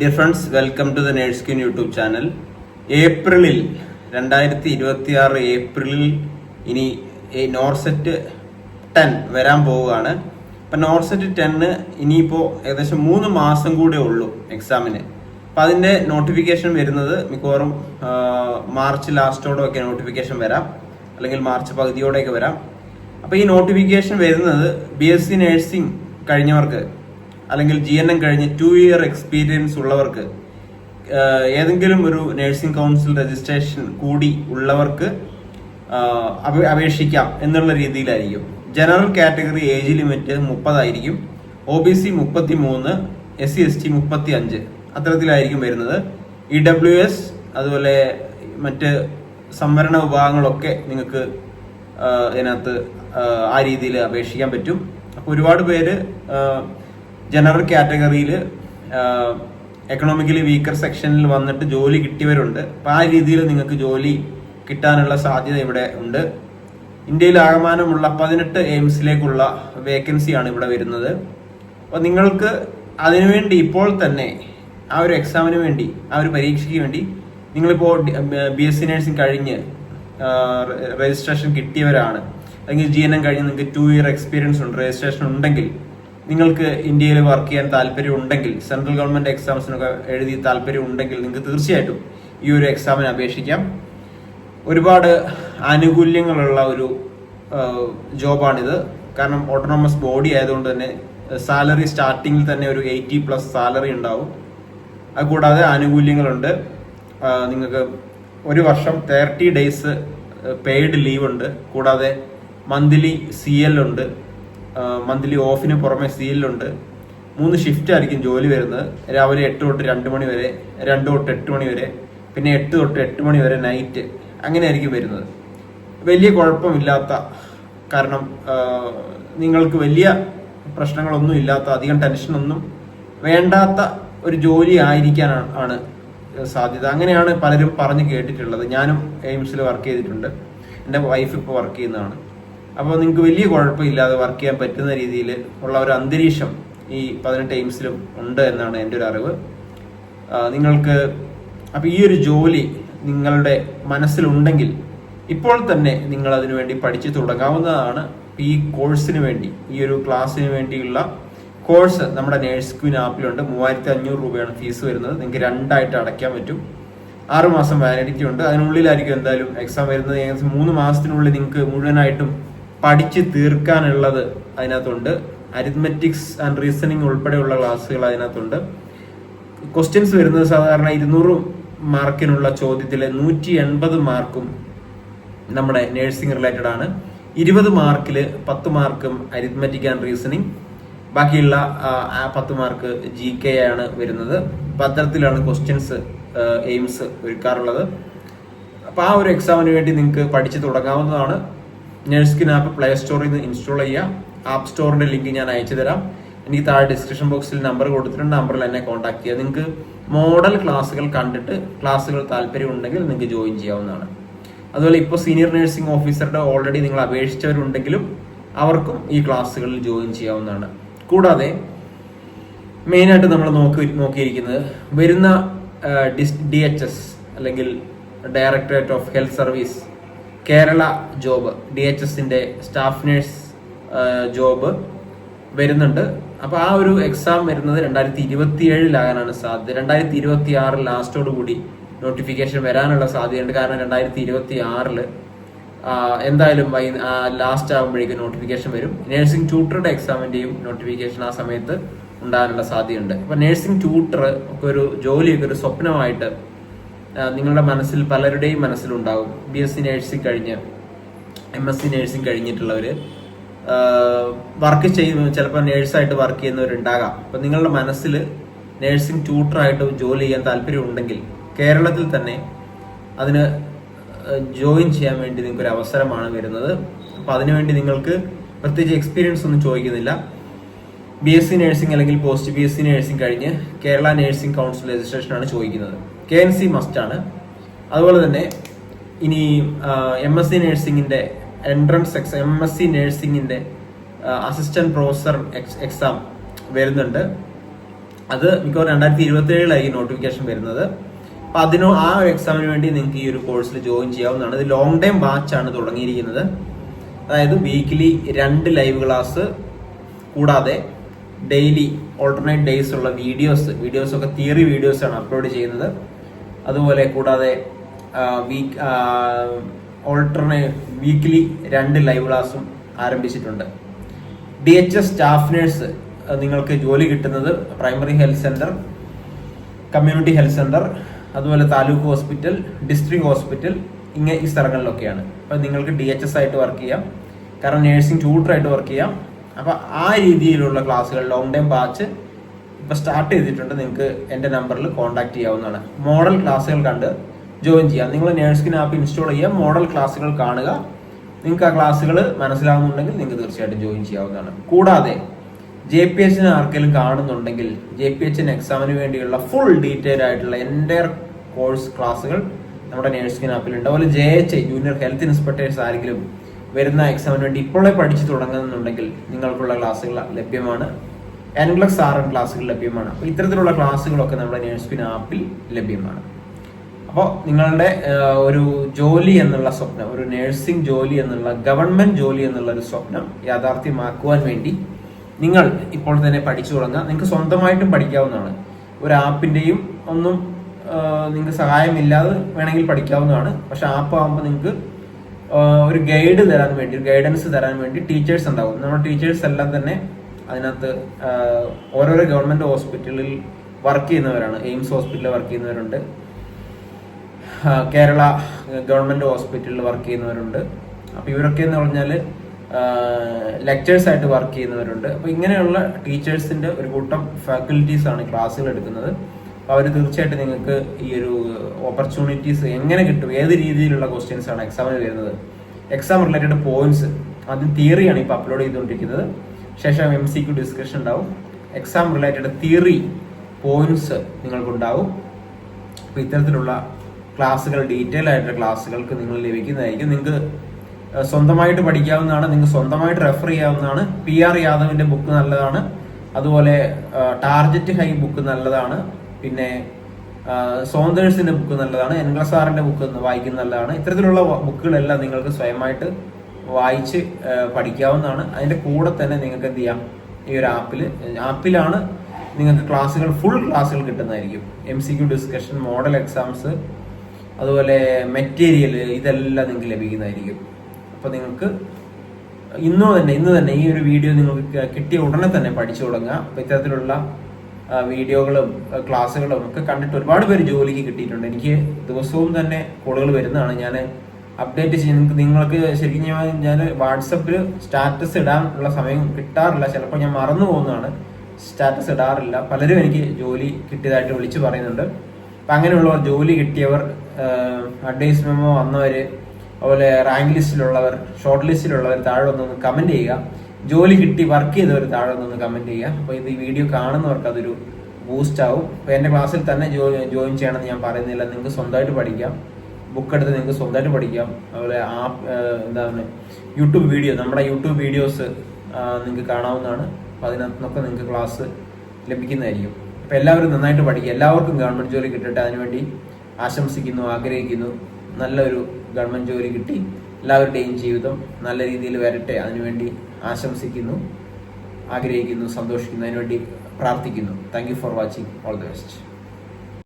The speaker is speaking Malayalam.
Dear friends welcome to the nurse queen YouTube channel ഏപ്രിലിൽ രണ്ടായിരത്തി ഇരുപത്തി ആറ് ഏപ്രിലിൽ ഇനി നോർസെറ്റ് ടെൻ വരാൻ പോവുകയാണ്. അപ്പം നോർസെറ്റ് ടെന്ന് ഇനിയിപ്പോൾ ഏകദേശം മൂന്ന് മാസം കൂടെ ഉള്ളൂ എക്സാമിന് അപ്പം അതിന്റെ നോട്ടിഫിക്കേഷൻ വരുന്നത് മിക്കവാറും മാർച്ച് ലാസ്റ്റോടെ ഒക്കെ നോട്ടിഫിക്കേഷൻ വരാം. അല്ലെങ്കിൽ മാർച്ച് പകുതിയോടെയൊക്കെ വരാം. അപ്പോൾ ഈ നോട്ടിഫിക്കേഷൻ വരുന്നത് ബി എസ് സി നേഴ്സിംഗ് കഴിഞ്ഞവർക്ക് അല്ലെങ്കിൽ ജി എൻ എം കഴിഞ്ഞ് ടു ഇയർ എക്സ്പീരിയൻസ് ഉള്ളവർക്ക് ഏതെങ്കിലും ഒരു നഴ്സിംഗ് കൗൺസിൽ രജിസ്ട്രേഷൻ കൂടി ഉള്ളവർക്ക് അപേക്ഷിക്കാം എന്നുള്ള രീതിയിലായിരിക്കും. ജനറൽ കാറ്റഗറി ഏജ് ലിമിറ്റ് മുപ്പതായിരിക്കും. ഒ ബി സി മുപ്പത്തി മൂന്ന് എസ് സി എസ് ടി മുപ്പത്തി അഞ്ച് അത്തരത്തിലായിരിക്കും വരുന്നത്. ഇ ഡബ്ല്യു എസ് അതുപോലെ മറ്റ് സംവരണ വിഭാഗങ്ങളൊക്കെ നിങ്ങൾക്ക് ഇതിനകത്ത് ആ രീതിയിൽ അപേക്ഷിക്കാൻ പറ്റും. അപ്പോൾ ഒരുപാട് പേര് ജനറൽ കാറ്റഗറിയിൽ എക്കണോമിക്കലി വീക്കർ സെക്ഷനിൽ വന്നിട്ട് ജോലി കിട്ടിയവരുണ്ട്. അപ്പം ആ രീതിയിൽ നിങ്ങൾക്ക് ജോലി കിട്ടാനുള്ള സാധ്യത ഇവിടെ ഉണ്ട്. ഇന്ത്യയിൽ ആകമാനമുള്ള പതിനെട്ട് എയിംസിലേക്കുള്ള വേക്കൻസിയാണ് ഇവിടെ വരുന്നത്. അപ്പോൾ നിങ്ങൾക്ക് അതിനുവേണ്ടി ഇപ്പോൾ തന്നെ ആ ഒരു എക്സാമിന് വേണ്ടി ആ ഒരു പരീക്ഷയ്ക്ക് വേണ്ടി നിങ്ങളിപ്പോൾ ബി എസ് സി നഴ്സിംഗ് കഴിഞ്ഞ് രജിസ്ട്രേഷൻ കിട്ടിയവരാണ്. അല്ലെങ്കിൽ ജി എൻ എം കഴിഞ്ഞ് നിങ്ങൾക്ക് ടു ഇയർ എക്സ്പീരിയൻസ് ഉണ്ട് രജിസ്ട്രേഷൻ ഉണ്ടെങ്കിൽ നിങ്ങൾക്ക് ഇന്ത്യയിൽ വർക്ക് ചെയ്യാൻ താല്പര്യം ഉണ്ടെങ്കിൽ സെൻട്രൽ ഗവൺമെന്റ് എക്സാംസിനൊക്കെ എഴുതി താല്പര്യം ഉണ്ടെങ്കിൽ നിങ്ങൾക്ക് തീർച്ചയായിട്ടും ഈ ഒരു എക്സാമിന് അപേക്ഷിക്കാം. ഒരുപാട് ആനുകൂല്യങ്ങളുള്ള ഒരു ജോബാണിത്. കാരണം ഓട്ടോണമസ് ബോഡി ആയതുകൊണ്ട് തന്നെ സാലറി സ്റ്റാർട്ടിങ്ങിൽ തന്നെ ഒരു എയ്റ്റി പ്ലസ് സാലറി ഉണ്ടാവും. അതുകൂടാതെ ആനുകൂല്യങ്ങളുണ്ട്. നിങ്ങൾക്ക് ഒരു വർഷം തേർട്ടി ഡേയ്സ് പെയ്ഡ് ലീവ് ഉണ്ട്. കൂടാതെ മന്ത്ലി സി എൽ ഉണ്ട്. മന്ത്ലി ഓഫിന് പുറമെ സീലിലുണ്ട് മൂന്ന് ഷിഫ്റ്റ് ആയിരിക്കും ജോലി വരുന്നത്. രാവിലെ എട്ട് തൊട്ട് രണ്ട് മണി വരെ രണ്ട് തൊട്ട് എട്ട് മണി വരെ പിന്നെ എട്ട് തൊട്ട് എട്ട് മണി വരെ നൈറ്റ് അങ്ങനെ ആയിരിക്കും വരുന്നത്. വലിയ കുഴപ്പമില്ലാത്ത കാരണം നിങ്ങൾക്ക് വലിയ പ്രശ്നങ്ങളൊന്നും ഇല്ലാത്ത അധികം ടെൻഷനൊന്നും വേണ്ടാത്ത ഒരു ജോലി ആയിരിക്കാനാണ് ആണ് സാധ്യത. അങ്ങനെയാണ് പലരും പറഞ്ഞു കേട്ടിട്ടുള്ളത്. ഞാനും എയിംസിൽ വർക്ക് ചെയ്തിട്ടുണ്ട്. എന്റെ വൈഫ് ഇപ്പോൾ വർക്ക് ചെയ്യുന്നതാണ്. അപ്പോൾ നിങ്ങൾക്ക് വലിയ കുഴപ്പമില്ലാതെ വർക്ക് ചെയ്യാൻ പറ്റുന്ന രീതിയിൽ ഉള്ള ഒരു അന്തരീക്ഷം ഈ പതിനെട്ട് എയിംസിലും ഉണ്ട് എന്നാണ് എന്റെ ഒരു അറിവ്. നിങ്ങൾക്ക് അപ്പോൾ ഈ ഒരു ജോലി നിങ്ങളുടെ മനസ്സിലുണ്ടെങ്കിൽ ഇപ്പോൾ തന്നെ നിങ്ങൾ അതിനു വേണ്ടി പഠിച്ചു തുടങ്ങാവുന്നതാണ് ഈ കോഴ്സിന് വേണ്ടി. ഈ ഒരു ക്ലാസ്സിന് വേണ്ടിയുള്ള കോഴ്സ് നമ്മുടെ നേഴ്സ് ക്വീൻ ആപ്പിലുണ്ട് മൂവായിരത്തി അഞ്ഞൂറ് രൂപയാണ് ഫീസ് വരുന്നത്. നിങ്ങൾക്ക് രണ്ടായിട്ട് അടയ്ക്കാൻ പറ്റും. ആറുമാസം വാലിഡിറ്റി ഉണ്ട്. അതിനുള്ളിലായിരിക്കും എന്തായാലും എക്സാം വരുന്നത്. ഏകദേശം മൂന്ന് മാസത്തിനുള്ളിൽ നിങ്ങൾക്ക് മുഴുവനായിട്ടും പഠിച്ച് തീർക്കാനുള്ളത് അതിനകത്തുണ്ട്. അരിത്മെറ്റിക്സ് ആൻഡ് റീസണിങ് ഉൾപ്പെടെയുള്ള ക്ലാസ്സുകൾ അതിനകത്തുണ്ട്. ക്വസ്റ്റ്യൻസ് വരുന്നത് സാധാരണ ഇരുന്നൂറ് മാർക്കിനുള്ള ചോദ്യത്തിൽ നൂറ്റി എൺപത് മാർക്കും നമ്മുടെ നേഴ്സിംഗ് റിലേറ്റഡ് ആണ്. ഇരുപത് മാർക്കിൽ പത്ത് മാർക്കും അരിത്മെറ്റിക് ആൻഡ് റീസണിങ് ബാക്കിയുള്ള പത്ത് മാർക്ക് ജി കെ ആണ് വരുന്നത്. പത്രത്തിലാണ് ക്വസ്റ്റ്യൻസ് എയിംസ് ഒരുക്കാറുള്ളത്. അപ്പോൾ ആ ഒരു എക്സാമിന് വേണ്ടി നിങ്ങൾക്ക് പഠിച്ചു തുടങ്ങാവുന്നതാണ്. നേഴ്സ്കിൻ ആപ്പ് പ്ലേ സ്റ്റോറിൽ നിന്ന് ഇൻസ്റ്റാൾ ചെയ്യുക. ആപ്പ് സ്റ്റോറിന്റെ ലിങ്ക് ഞാൻ അയച്ചു തരാം. എനിക്ക് താഴെ ഡിസ്ക്രിപ്ഷൻ ബോക്സിൽ നമ്പർ കൊടുത്തിട്ടുണ്ട്. നമ്പറിൽ എന്നെ കോൺടാക്ട് ചെയ്യുക. നിങ്ങൾക്ക് മോഡൽ ക്ലാസ്സുകൾ കണ്ടിട്ട് ക്ലാസ്സുകൾ താല്പര്യം ഉണ്ടെങ്കിൽ നിങ്ങൾക്ക് ജോയിൻ ചെയ്യാവുന്നതാണ്. അതുപോലെ ഇപ്പോൾ സീനിയർ നഴ്സിംഗ് ഓഫീസറുടെ ഓൾറെഡി നിങ്ങൾ അപേക്ഷിച്ചവരുണ്ടെങ്കിലും അവർക്കും ഈ ക്ലാസ്സുകളിൽ ജോയിൻ ചെയ്യാവുന്നതാണ്. കൂടാതെ മെയിനായിട്ട് നമ്മൾ നോക്കി നോക്കിയിരിക്കുന്നത് വരുന്ന ഡി എച്ച് എസ് അല്ലെങ്കിൽ directorate of health service Kerala job D H എസിന്റെ സ്റ്റാഫ് നേഴ്സ് ജോബ് വരുന്നുണ്ട്. അപ്പോൾ ആ ഒരു എക്സാം വരുന്നത് രണ്ടായിരത്തി ഇരുപത്തി ഏഴിലാകാനാണ് സാധ്യത. രണ്ടായിരത്തി ഇരുപത്തി ആറ് ലാസ്റ്റോട് കൂടി നോട്ടിഫിക്കേഷൻ വരാനുള്ള സാധ്യതയുണ്ട്. കാരണം രണ്ടായിരത്തി ഇരുപത്തി ആറിൽ എന്തായാലും വൈ ലാസ്റ്റ് ആകുമ്പോഴേക്കും നോട്ടിഫിക്കേഷൻ വരും. നഴ്സിംഗ് ട്യൂട്ടറുടെ എക്സാമിന്റെയും നോട്ടിഫിക്കേഷൻ ആ സമയത്ത് ഉണ്ടാകാനുള്ള സാധ്യതയുണ്ട്. അപ്പൊ നഴ്സിംഗ് ട്യൂട്ടർ ഒക്കെ ഒരു ജോലിയൊക്കെ ഒരു സ്വപ്നമായിട്ട് നിങ്ങളുടെ മനസ്സിൽ പലരുടെയും മനസ്സിലുണ്ടാകും ബി എസ് സി നേഴ്സിംഗ് കഴിഞ്ഞ് എം എസ് സി നേഴ്സിംഗ് കഴിഞ്ഞിട്ടുള്ളവര് വർക്ക് ചെയ്യുന്ന ചിലപ്പോൾ നേഴ്സായിട്ട് വർക്ക് ചെയ്യുന്നവരുണ്ടാകാം. അപ്പൊ നിങ്ങളുടെ മനസ്സിൽ നേഴ്സിംഗ് ട്യൂട്ടറായിട്ട് ജോലി ചെയ്യാൻ താല്പര്യം ഉണ്ടെങ്കിൽ കേരളത്തിൽ തന്നെ അതിന് ജോയിൻ ചെയ്യാൻ വേണ്ടി നിങ്ങൾക്ക് ഒരു അവസരമാണ് വരുന്നത്. അപ്പൊ അതിനുവേണ്ടി നിങ്ങൾക്ക് പ്രത്യേകിച്ച് എക്സ്പീരിയൻസ് ഒന്നും ചോദിക്കുന്നില്ല. ബി എസ് സി നേഴ്സിംഗ് അല്ലെങ്കിൽ post B S C nursing കഴിഞ്ഞ് കേരള നേഴ്സിംഗ് കൗൺസിൽ രജിസ്ട്രേഷൻ ആണ് ചോദിക്കുന്നത്. കെ എൻ സി മസ്റ്റ് ആണ്. അതുപോലെ തന്നെ ഇനി M S C നഴ്സിംഗിന്റെ entrance exam M S C നഴ്സിംഗിന്റെ assistant professor exam വരുന്നുണ്ട്. അത് മിക്കവാറും രണ്ടായിരത്തി ഇരുപത്തി ഏഴിലായി നോട്ടിഫിക്കേഷൻ വരുന്നത്. അപ്പൊ അതിനോ ആ എക്സാമിന് വേണ്ടി നിങ്ങൾക്ക് ഈ ഒരു കോഴ്സിൽ ജോയിൻ ചെയ്യാവുന്നതാണ്. ഇത് ലോങ് ടൈം ആണ് തുടങ്ങിയിരിക്കുന്നത്. അതായത് വീക്കിലി രണ്ട് ലൈവ് ക്ലാസ് കൂടാതെ ഡെയിലി ഓൾട്ടർനേറ്റ് ഡേയ്സ് ഉള്ള വീഡിയോസ് വീഡിയോസ് ഒക്കെ തിയറി വീഡിയോസ് ആണ് അപ്ലോഡ് ചെയ്യുന്നത്. അതുപോലെ കൂടാതെ വീക്ക് ഓൾട്ടർനേ വീക്കിലി രണ്ട് ലൈവ് ക്ലാസ്സും ആരംഭിച്ചിട്ടുണ്ട്. D H S staff nurse നിങ്ങൾക്ക് ജോലി കിട്ടുന്നത് primary health centre community health centre അതുപോലെ താലൂക്ക് ഹോസ്പിറ്റൽ ഡിസ്ട്രിക്ട് ഹോസ്പിറ്റൽ ഇങ്ങനെ ഈ സ്ഥലങ്ങളിലൊക്കെയാണ്. അപ്പോൾ നിങ്ങൾക്ക് ഡി എച്ച് എസ് ആയിട്ട് വർക്ക് ചെയ്യാം. കാരണം നേഴ്സിംഗ് ട്യൂട്ടറായിട്ട് വർക്ക് ചെയ്യാം. അപ്പോൾ ആ രീതിയിലുള്ള ക്ലാസ്സുകൾ ലോങ് ടൈം ബാച്ച് ഇപ്പം സ്റ്റാർട്ട് ചെയ്തിട്ടുണ്ട്. നിങ്ങൾക്ക് എന്റെ നമ്പറിൽ കോൺടാക്ട് ചെയ്യാവുന്നതാണ്. മോഡൽ ക്ലാസ്സുകൾ കണ്ട് ജോയിൻ ചെയ്യാം നിങ്ങൾ നേഴ്സിംഗ് ആപ്പ് ഇൻസ്റ്റാൾ ചെയ്യുക. മോഡൽ ക്ലാസ്സുകൾ കാണുക. നിങ്ങൾക്ക് ആ ക്ലാസ്സുകൾ മനസ്സിലാകുന്നുണ്ടെങ്കിൽ നിങ്ങൾക്ക് തീർച്ചയായിട്ടും ജോയിൻ ചെയ്യാവുന്നതാണ്. കൂടാതെ ജെ പി എച്ചിന് ആർക്കെങ്കിലും കാണുന്നുണ്ടെങ്കിൽ ജെ പി എച്ചിന് എക്സാമിന് വേണ്ടിയുള്ള ഫുൾ ഡീറ്റെയിൽ ആയിട്ടുള്ള എന്റെ കോഴ്സ് ക്ലാസ്സുകൾ നമ്മുടെ നേഴ്സിംഗ് ആപ്പിലുണ്ട് അതുപോലെ J H I junior health inspectors ആരെങ്കിലും വരുന്ന എക്സാമിന് വേണ്ടി ഇപ്പോഴേ പഠിച്ചു തുടങ്ങുന്നുണ്ടെങ്കിൽ നിങ്ങൾക്കുള്ള ക്ലാസ്സുകൾ ലഭ്യമാണ്. എൻഗ്ലക്സ് ആർ എം ക്ലാസ്സുകൾ ലഭ്യമാണ്. അപ്പോൾ ഇത്തരത്തിലുള്ള ക്ലാസ്സുകളൊക്കെ നമ്മുടെ നേഴ്സ്പിൻ ആപ്പിൽ ലഭ്യമാണ്. അപ്പോൾ നിങ്ങളുടെ ഒരു ജോലി എന്നുള്ള സ്വപ്നം ഒരു നേഴ്സിംഗ് ജോലി എന്നുള്ള ഗവൺമെന്റ് ജോലി എന്നുള്ള ഒരു സ്വപ്നം യാഥാർത്ഥ്യമാക്കുവാൻ വേണ്ടി നിങ്ങൾ ഇപ്പോൾ തന്നെ പഠിച്ചു തുടങ്ങുക. നിങ്ങൾക്ക് സ്വന്തമായിട്ടും പഠിക്കാവുന്നതാണ്. ഒരു ആപ്പിന്റെയും ഒന്നും നിങ്ങൾക്ക് സഹായമില്ലാതെ വേണമെങ്കിൽ പഠിക്കാവുന്നതാണ്. പക്ഷെ ആപ്പ് ആകുമ്പോൾ നിങ്ങൾക്ക് ഒരു ഗൈഡ് തരാൻ വേണ്ടി ഒരു ഗൈഡൻസ് തരാൻ വേണ്ടി ടീച്ചേഴ്സ് ഉണ്ടാവും. നമ്മുടെ ടീച്ചേഴ്സ് എല്ലാം തന്നെ അതിനകത്ത് ഓരോരോ ഗവൺമെന്റ് ഹോസ്പിറ്റലിൽ വർക്ക് ചെയ്യുന്നവരാണ്. എയിംസ് ഹോസ്പിറ്റലിൽ വർക്ക് ചെയ്യുന്നവരുണ്ട്. കേരള ഗവൺമെന്റ് ഹോസ്പിറ്റലിൽ വർക്ക് ചെയ്യുന്നവരുണ്ട്. അപ്പൊ ഇവരൊക്കെ എന്ന് പറഞ്ഞാൽ ലെക്ചേഴ്സ് ആയിട്ട് വർക്ക് ചെയ്യുന്നവരുണ്ട്. അപ്പൊ ഇങ്ങനെയുള്ള ടീച്ചേഴ്സിന്റെ ഒരു കൂട്ടം ഫാക്കൽറ്റീസ് ആണ് ക്ലാസ്സുകൾ എടുക്കുന്നത്. അപ്പൊ അവർ തീർച്ചയായിട്ടും നിങ്ങൾക്ക് ഈ ഒരു ഓപ്പർച്യൂണിറ്റീസ് എങ്ങനെ കിട്ടും ഏത് രീതിയിലുള്ള ക്വസ്റ്റ്യൻസ് ആണ് എക്സാമിന് വരുന്നത്. എക്സാം റിലേറ്റഡ് പോയിന്റ്സ് ആദ്യം തിയറിയാണ് ഇപ്പോൾ അപ്ലോഡ് ചെയ്തുകൊണ്ടിരിക്കുന്നത്. ശേഷം എം സി ക്യു ഡിസ്കഷൻ ഉണ്ടാവും. എക്സാം റിലേറ്റഡ് തിയറി പോയിന്റ്സ് നിങ്ങൾക്കുണ്ടാവും. അപ്പോൾ ഇത്തരത്തിലുള്ള ക്ലാസ്സുകൾ ഡീറ്റെയിൽ ആയിട്ടുള്ള ക്ലാസ്സുകൾക്ക് നിങ്ങൾ ലഭിക്കുന്നതായിരിക്കും. നിങ്ങൾക്ക് സ്വന്തമായിട്ട് പഠിക്കാവുന്നതാണ് നിങ്ങൾക്ക് സ്വന്തമായിട്ട് റെഫർ ചെയ്യാവുന്നതാണ്. പി ആർ യാദവിന്റെ ബുക്ക് നല്ലതാണ്. അതുപോലെ ടാർജറ്റ് ഹൈ ബുക്ക് നല്ലതാണ്. പിന്നെ സോന്തേഴ്സിന്റെ ബുക്ക് നല്ലതാണ്. എൻ എൻഗ്ലസാറിന്റെ ബുക്ക് വായിക്കുന്നത് നല്ലതാണ്. ഇത്തരത്തിലുള്ള ബുക്കുകളെല്ലാം നിങ്ങൾക്ക് സ്വയമായിട്ട് വായിച്ച് പഠിക്കാവുന്നതാണ്. അതിന്റെ കൂടെ തന്നെ നിങ്ങൾക്ക് എന്ത് ചെയ്യാം? ഈ ഒരു ആപ്പിൽ ആപ്പിലാണ് നിങ്ങൾക്ക് ക്ലാസ്സുകൾ ഫുൾ ക്ലാസ്സുകൾ കിട്ടുന്നതായിരിക്കും. M C Q discussion model exams അതുപോലെ മെറ്റീരിയൽ ഇതെല്ലാം നിങ്ങൾക്ക് ലഭിക്കുന്നതായിരിക്കും. അപ്പോൾ നിങ്ങൾക്ക് ഇന്ന് തന്നെ ഇന്ന് തന്നെ ഈ ഒരു വീഡിയോ നിങ്ങൾക്ക് കിട്ടിയ ഉടനെ തന്നെ പഠിച്ചു തുടങ്ങുക അപ്പോൾ ഇത്തരത്തിലുള്ള വീഡിയോകളും ക്ലാസ്സുകളും ഒക്കെ കണ്ടിട്ട് ഒരുപാട് പേര് ജോലിക്ക് കിട്ടിയിട്ടുണ്ട്. എനിക്ക് ദിവസവും തന്നെ കോളുകൾ വരുന്നതാണ്. ഞാൻ അപ്ഡേറ്റ് ചെയ്യും. നിങ്ങൾക്ക് നിങ്ങൾക്ക് ശരിക്കും ഞാൻ ഞാൻ വാട്സപ്പിൽ സ്റ്റാറ്റസ് ഇടാനുള്ള സമയം കിട്ടാറില്ല. ചിലപ്പോൾ ഞാൻ മറന്നു പോകുന്നതാണ്. സ്റ്റാറ്റസ് ഇടാറില്ല. പലരും എനിക്ക് ജോലി കിട്ടിയതായിട്ട് വിളിച്ചു പറയുന്നുണ്ട്. അപ്പം അങ്ങനെയുള്ളവർ ജോലി കിട്ടിയവർ അഡ്വൈസ് മെമ്മോ വന്നവർ അതുപോലെ റാങ്ക് ലിസ്റ്റിലുള്ളവർ ഷോർട്ട് ലിസ്റ്റിലുള്ളവർ താഴെ ഒന്ന് കമന്റ് ചെയ്യുക. ജോലി കിട്ടി വർക്ക് ചെയ്തവർ താഴെ ഒന്ന് കമന്റ് ചെയ്യുക. അപ്പോൾ ഇത് ഈ വീഡിയോ കാണുന്നവർക്ക് അതൊരു ബൂസ്റ്റ് ആവും. അപ്പോൾ എന്റെ ക്ലാസ്സിൽ തന്നെ ജോയിൻ ചെയ്യണമെന്ന് ഞാൻ പറയുന്നില്ല. നിങ്ങൾക്ക് സ്വന്തമായിട്ട് പഠിക്കാം. ബുക്ക് എടുത്ത് നിങ്ങൾക്ക് സ്വന്തമായിട്ട് പഠിക്കാം. അതുപോലെ ആപ്പ് എന്താണ് യൂട്യൂബ് വീഡിയോ നമ്മുടെ യൂട്യൂബ് വീഡിയോസ് നിങ്ങൾക്ക് കാണാവുന്നതാണ്. അപ്പോൾ അതിനകത്തുനിന്നൊക്കെ നിങ്ങൾക്ക് ക്ലാസ് ലഭിക്കുന്നതായിരിക്കും. അപ്പോൾ എല്ലാവരും നന്നായിട്ട് പഠിക്കുക. എല്ലാവർക്കും ഗവൺമെന്റ് ജോലി കിട്ടട്ടെ. അതിനുവേണ്ടി ആശംസിക്കുന്നു ആഗ്രഹിക്കുന്നു. നല്ലൊരു ഗവൺമെന്റ് ജോലി കിട്ടി. എല്ലാവരുടെയും ജീവിതം നല്ല രീതിയിൽ വരട്ടെ. അതിനുവേണ്ടി ആശംസിക്കുന്നു ആഗ്രഹിക്കുന്നു സന്തോഷിക്കുന്നു. അതിനുവേണ്ടി പ്രാർത്ഥിക്കുന്നു. Thank you for watching all the best